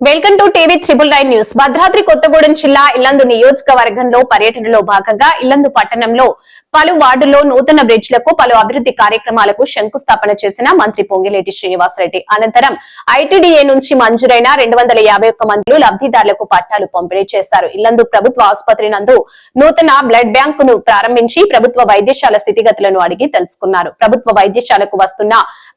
Welcome to TV triple nine news. Bhadradri Kothagudem జిల్లా ఇల్లందు నియోజకవర్గంలో పర్యటనలో భాగంగా ఇల్లందు పట్టణంలో పలు వార్డుల్లో నూతన బ్రిడ్జ్లకు పలు అభివృద్ధి కార్యక్రమాలకు శంకుస్థాపన చేసిన మంత్రి పొంగిలేటి శ్రీనివాసరెడ్డి. అనంతరం ఐటీడీఏ నుంచి మంజూరైన రెండు మందులు లబ్ధిదారులకు పట్టాలు పంపిణీ చేశారు. ఇల్లందు ప్రభుత్వ ఆసుపత్రి నందు నూతన బ్లడ్ బ్యాంకు ను ప్రారంభించి ప్రభుత్వ వైద్యశాల స్థితిగతులను అడిగి తెలుసుకున్నారు. ప్రభుత్వ వైద్యశాలకు వస్తున్న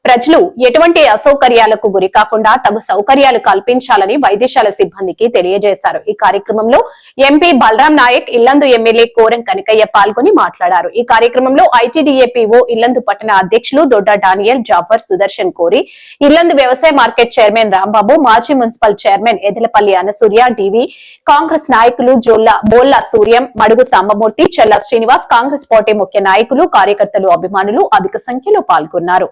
ప్రజలు ఎటువంటి అసౌకర్యాలకు గురి కాకుండా తగు సౌకర్యాలు కల్పించాలని వైద్యశాల సిబ్బందికి తెలియజేశారు. ఈ కార్యక్రమంలో ఎంపీ బలరాం నాయక్ ఇల్లందు ఎమ్మెల్యే కోరం కనకయ్య పాల్గొని మాట్లాడారు. ఈ కార్యక్రమంలో ఐటీడీఏపీఓ ఇల్లందు పట్టణ అధ్యక్షులు దొడ్డ డానియల్ జాఫర్ సుదర్శన్ కోరి ఇల్లందు వ్యవసాయ మార్కెట్ చైర్మన్ రాంబాబు మాజీ మున్సిపల్ చైర్మన్ ఎదలపల్లి అనసూర్య డివి కాంగ్రెస్ నాయకులు జోల్ల బోల్ల సూర్యం మడుగు సాంబమూర్తి చెల్ల శ్రీనివాస్ కాంగ్రెస్ పార్టీ ముఖ్య నాయకులు కార్యకర్తలు అభిమానులు అధిక సంఖ్యలో పాల్గొన్నారు.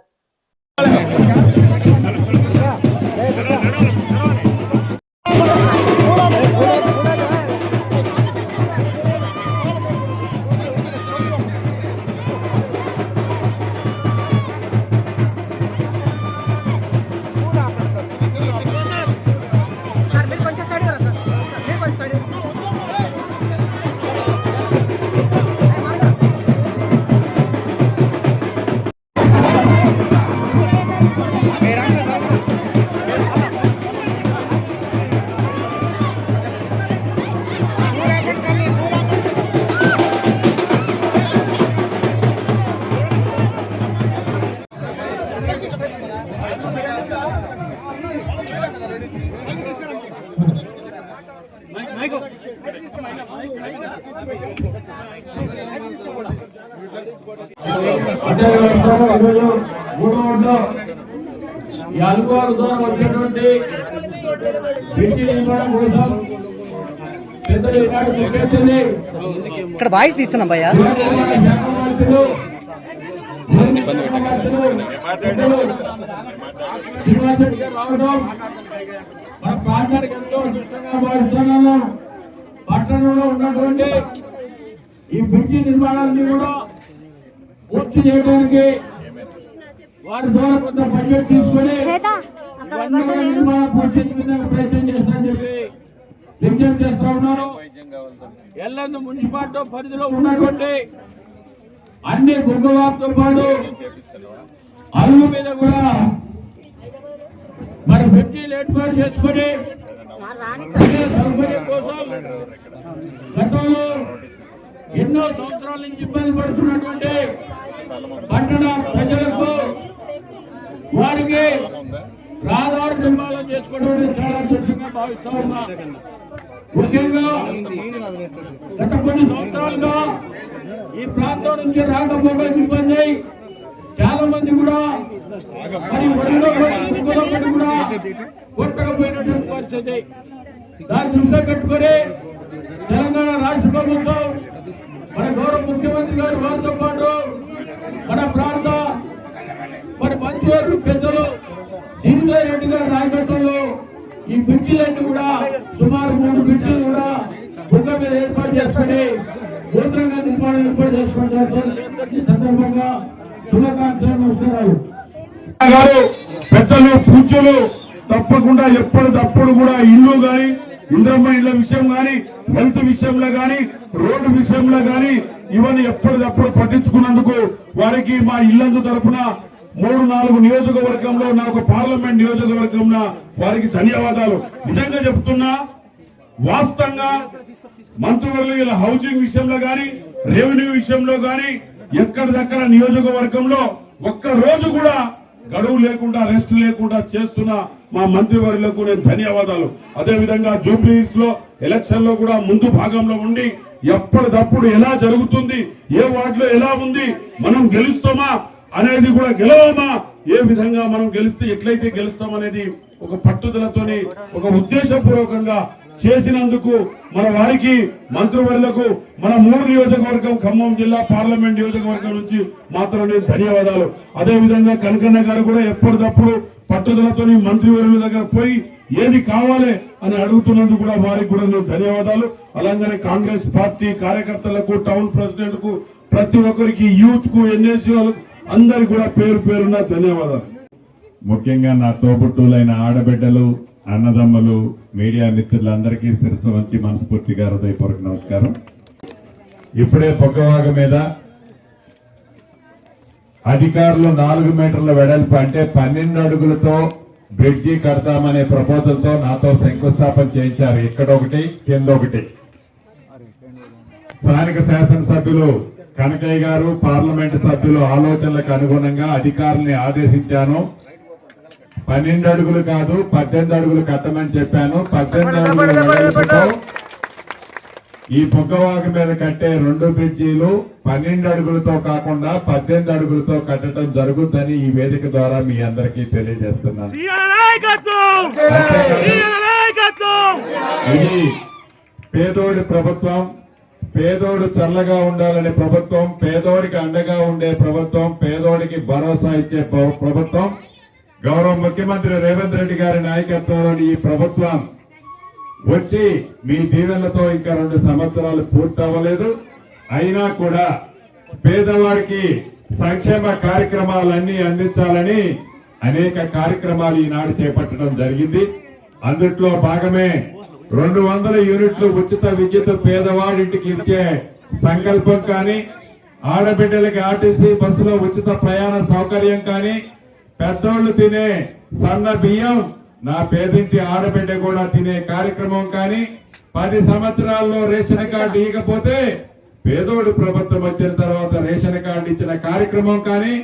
ఈరోజు ఈ అల్గోరు నిర్మాణం కోసం ఇక్కడ వాయిస్ తీస్తున్నాం భయ్యా. పట్టణంలో ఉన్నటువంటి ఈ బ్రిడ్జి నిర్మాణాన్ని కూడా పూర్తి చేయడానికి వారి ద్వారా కొంత బడ్జెట్ తీసుకొని నిర్మాణ పూర్తి ప్రయత్నం చెప్పి విజ్ఞప్తి చేస్తా ఉన్నారు ఎల్లందు మున్సిపాలిటీ పరిధిలో ఉన్నటువంటి అన్ని గుర్గవాతో పాటు అరుగు మీద కూడా మరి బ్రిడ్జీలు ఏర్పాటు చేసుకొని సౌకర్యం కోసం గతంలో ఎన్నో సంవత్సరాల నుంచి ఇబ్బంది పడుతున్నటువంటి పట్టణ ప్రజలకు వారికి రాధారు నిర్మాణం చేసుకోవడం చాలా అదృష్టంగా భావిస్తా ఉన్నా. ముఖ్యంగా గత కొన్ని సంవత్సరాలుగా ఈ ప్రాంతం నుంచి రాకపోవడం ఇబ్బంది చాలా మంది కూడా మరి ఒడిలో కూడా కొట్టకపోయినటువంటి పరిస్థితి. దాన్ని దృష్టిలో పెట్టుకొని తెలంగాణ రాష్ట్ర ప్రభుత్వం మన గౌరవ ముఖ్యమంత్రి గారు వారితో పాటు మన ప్రాంత మరి పెద్దలు జీవిత రెడ్డి గారి నాయకత్వంలో ఈ బ్రిడ్జిలన్నీ కూడా సుమారు మూడు బ్రిడ్జిలు కూడా బుగ్గ మీద ఏర్పాటు చేసుకుని గోత్రంగా నిర్మాణం ఏర్పాటు చేసుకుంటారు ఈ సందర్భంగా శుభాకాంక్షలు నమస్కారాలు. గారు పెద్దలు పూజలు తప్పకుండా ఎప్పటికప్పుడు కూడా ఇల్లు గాని ఇంద్రమ్మ ఇళ్ళ విషయం గాని హెల్త్ విషయంలో గాని రోడ్డు విషయంలో గాని ఇవన్నీ ఎప్పటికప్పుడు పట్టించుకున్నందుకు వారికి మా ఇల్లందు తరఫున మూడు నాలుగు నియోజకవర్గంలో నాకు పార్లమెంట్ నియోజకవర్గంలో వారికి ధన్యవాదాలు. నిజంగా చెప్తున్నా వాస్తవంగా ఇలా హౌసింగ్ విషయంలో గాని రెవెన్యూ విషయంలో గాని ఎక్కడిదక్కడ నియోజకవర్గంలో ఒక్క రోజు కూడా గడువు లేకుండా రెస్ట్ లేకుండా చేస్తున్న మా మంత్రివర్యులకు నేను ధన్యవాదాలు. అదే విధంగా జూబ్లీస్లో ఎలక్షన్లో కూడా ముందు భాగంలో ఉండి ఎప్పటికప్పుడు ఎలా జరుగుతుంది ఏ వార్డులో ఎలా ఉంది మనం గెలుస్తామా అనేది కూడా గెలవమా? ఏ విధంగా మనం గెలిస్తే ఎట్లయితే గెలుస్తాం అనేది ఒక పట్టుదలతోని ఒక ఉద్దేశపూర్వకంగా చేసినందుకు మన వారికి మంత్రివర్యులకు మన మూడు నియోజకవర్గం ఖమ్మం జిల్లా పార్లమెంట్ నియోజకవర్గం నుంచి మాత్రం ధన్యవాదాలు. అదే విధంగా కనకన్న గారు కూడా ఎప్పటికప్పుడు పట్టుదలతోని మంత్రివర్యుల దగ్గర పోయి ఏది కావాలి అని అడుగుతున్నందుకు కూడా వారికి కూడా నేను ధన్యవాదాలు. అలాగనే కాంగ్రెస్ పార్టీ కార్యకర్తలకు టౌన్ ప్రెసిడెంట్కు ప్రతి ఒక్కరికి యూత్కు ఎన్ఎస్సీ అందరికి కూడా పేరు పేరున ధన్యవాదాలు. ముఖ్యంగా నా తోబుట్టులైన ఆడబిడ్డలు అన్నదమ్ములు మీడియా మిత్రులందరికీ శిరస్సు వంచి మనస్ఫూర్తిగా హృదయపూర్వక నమస్కారం. ఇప్పుడే పొగ్గవాగ మీద అధికారులు నాలుగు మీటర్ల వెడల్పు అంటే పన్నెండు అడుగులతో బ్రిడ్జి కడతామనే ప్రపోజల్తో నాతో శంకుస్థాపన చేయించారు. ఇక్కడ ఒకటి కింద ఒకటి. స్థానిక శాసనసభ్యులు కనకయ్య గారు పార్లమెంటు సభ్యులు ఆలోచనలకు అనుగుణంగా అధికారుల్ని ఆదేశించాను. పన్నెండు అడుగులు కాదు పద్దెనిమిది అడుగులు కట్టమని చెప్పాను. పద్దెనిమిది అడుగులు ఈ పొగ్గవాక మీద కట్టే రెండు బ్రిడ్జీలు పన్నెండు అడుగులతో కాకుండా పద్దెనిమిది అడుగులతో కట్టడం జరుగుద్దని ఈ వేదిక ద్వారా మీ అందరికీ తెలియజేస్తున్నాను. ఇది పేదోడి ప్రభుత్వం పేదోడు చల్లగా ఉండాలనే ప్రభుత్వం పేదోడికి అండగా ఉండే ప్రభుత్వం పేదోడికి భరోసా ఇచ్చే ప్ర- ప్రభుత్వం. గౌరవ ముఖ్యమంత్రి రేవంత్ రెడ్డి గారి నాయకత్వంలోని ఈ ప్రభుత్వం వచ్చి మీ దీవెనలతో ఇంకా రెండు సంవత్సరాలు పూర్తవ్వలేదు. అయినా కూడా పేదవాడికి సంక్షేమ కార్యక్రమాలన్నీ అందించాలని అనేక కార్యక్రమాలు ఈనాడు చేపట్టడం జరిగింది. అందుట్లో భాగమే రెండు వందల యూనిట్లు ఉచిత విద్యుత్ పేదవాడింటికి ఇచ్చే సంకల్పం కానీ ఆడబిడ్డలకి ఆర్టీసీ బస్సులో ఉచిత ప్రయాణ సౌకర్యం కానీ పెద్దోళ్ళు తినే సన్న బియ్యం నా పేదింటి ఆడబిడ్డ కూడా తినే కార్యక్రమం కానీ పది సంవత్సరాల్లో రేషన్ కార్డు ఇవ్వకపోతే పేదోడు ప్రభుత్వం వచ్చిన తర్వాత రేషన్ కార్డు ఇచ్చిన కార్యక్రమం కానీ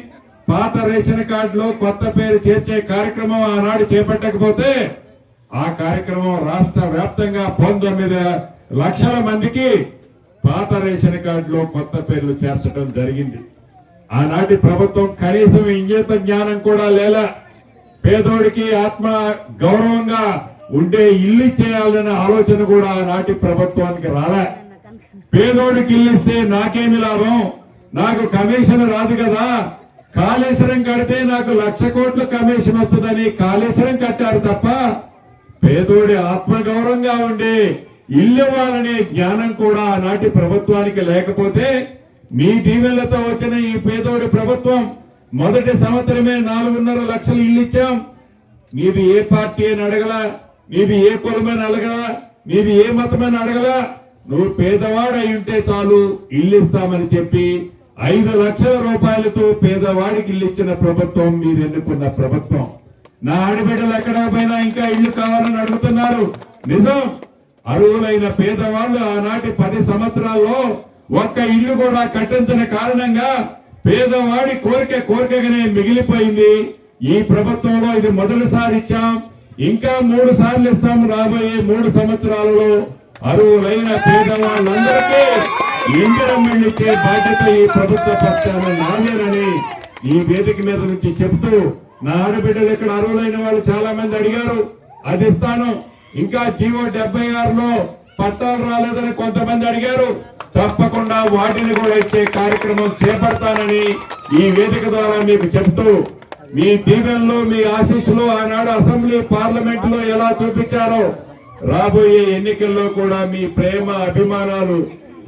పాత రేషన్ కార్డులో కొత్త పేరు చేర్చే కార్యక్రమం ఆనాడు చేపట్టకపోతే ఆ కార్యక్రమం రాష్ట్ర వ్యాప్తంగా పంతొమ్మిది లక్షల మందికి పాత రేషన్ కార్డులో కొత్త పేర్లు చేర్చడం జరిగింది. ఆనాటి ప్రభుత్వం కనీసం ఇంజేత జ్ఞానం కూడా లేలా. పేదోడికి ఆత్మ గౌరవంగా ఉండే ఇల్లు చేయాలనే ఆలోచన కూడా ఆనాటి ప్రభుత్వానికి రాలే. పేదోడికి ఇల్లిస్తే నాకేమి లాభం? నాకు కమిషన్ రాదు కదా. కాళేశ్వరం కడితే నాకు లక్ష కోట్ల కమిషన్ వస్తుందని కాళేశ్వరం కట్టారు తప్ప పేదోడి ఆత్మగౌరవంగా ఉండే ఉండి ఇల్లు జ్ఞానం కూడా ఆనాటి ప్రభుత్వానికి లేకపోతే మీ టీవీలతో వచ్చిన ఈ పేదోడి ప్రభుత్వం మొదటి సంవత్సరమే నాలుగున్నర లక్షలు ఇల్లు ఇచ్చాం నీది ఏ పార్టీ అని అడగలా నీది ఏ కులమని అడగలా నీది ఏ మతమని అడగలా నువ్వు పేదవాడు అయి ఉంటే చాలు ఇల్లు ఇస్తామని చెప్పి ఐదు లక్షల రూపాయలతో పేదవాడికి ఇల్లు ఇచ్చిన ప్రభుత్వం మీరు ఎన్నుకున్న ప్రభుత్వం. నా ఆడబిడ్డలు ఎక్కడ పోయినా ఇంకా ఇల్లు కావాలని అడుగుతున్నారు. నిజం. అర్హులైన పేదవాళ్ళు ఆనాటి పది సంవత్సరాల్లో ఒక్క ఇల్లు కూడా కట్టించిన కారణంగా పేదవాడి కోరిక కోరికగానే మిగిలిపోయింది. ఈ ప్రభుత్వంలో ఇది మొదటిసారి ఇచ్చాం. ఇంకా మూడు సార్లు ఇస్తాం రాబోయే మూడు సంవత్సరాలలో. అరువులైన పేదవాళ్ళందరికీ ఇందిరమ్మని ఇచ్చే బాధ్యత ఈ ప్రభుత్వ పక్షాన నాదేనని ఈ వేదిక మీద నుంచి చెప్తూ నా ఆడబిడ్డలు ఇక్కడ అర్హులైన వాళ్ళు చాలా మంది అడిగారు. అది ఇస్తాను. ఇంకా జీవో డెబ్బై ఆరులో పట్టాలు రాలేదని కొంతమంది అడిగారు. తప్పకుండా వాటిని కూడా ఇచ్చే కార్యక్రమం చేపడతానని ఈ వేదిక ద్వారా మీకు చెప్తూ మీ దీవెనలు మీ ఆశీస్సులు ఆనాడు అసెంబ్లీ పార్లమెంట్లో ఎలా చూపించారో రాబోయే ఎన్నికల్లో కూడా మీ ప్రేమ అభిమానాలు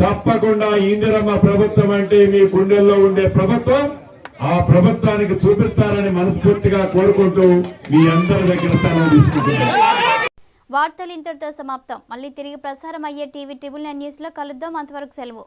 తప్పకుండా ఇందిరమ్మ ప్రభుత్వం అంటే మీ గుండెల్లో ఉండే ప్రభుత్వం. ఆ ప్రభుత్వానికి చూపిస్తారని మనస్ఫూర్తిగా కోరుకుంటూ మీ అందరి దగ్గర సెలవు తీసుకుంటున్నాను. వార్తలు ఇంతటితో సమాప్తం. మళ్ళీ తిరిగి ప్రసారం అయ్యే టీవీ ట్రిబుల్ నైన్ న్యూస్లో కలుద్దాం. అంతవరకు సెలవు.